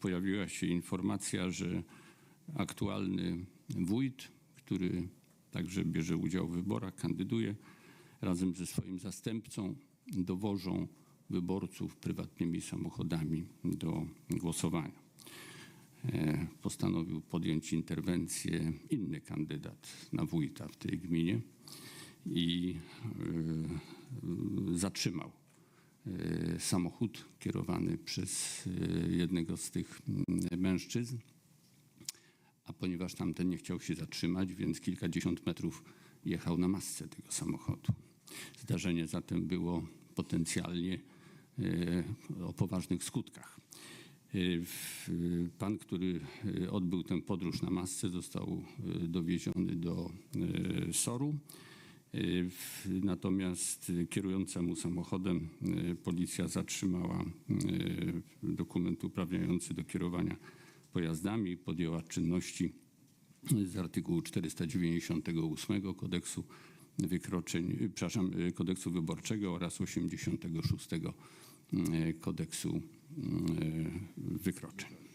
pojawiła się informacja, że aktualny wójt, który także bierze udział w wyborach, kandyduje razem ze swoim zastępcą, dowożą wyborców prywatnymi samochodami do głosowania. E, Postanowił podjąć interwencję inny kandydat na wójta w tej gminie i e, zatrzymał samochód kierowany przez e, jednego z tych mm, mężczyzn. A ponieważ tamten nie chciał się zatrzymać, więc kilkadziesiąt metrów jechał na masce tego samochodu. Zdarzenie zatem było potencjalnie e, o poważnych skutkach. Pan, który odbył tę podróż na masce, został dowieziony do SOR-u. W- Natomiast kierującemu samochodem e, policja zatrzymała e, dokument uprawniający do kierowania pojazdami podjęła czynności z artykułu 498 kodeksu wykroczeń, y, przepraszam, y, kodeksu wyborczego oraz 86 y, kodeksu y, wykroczeń.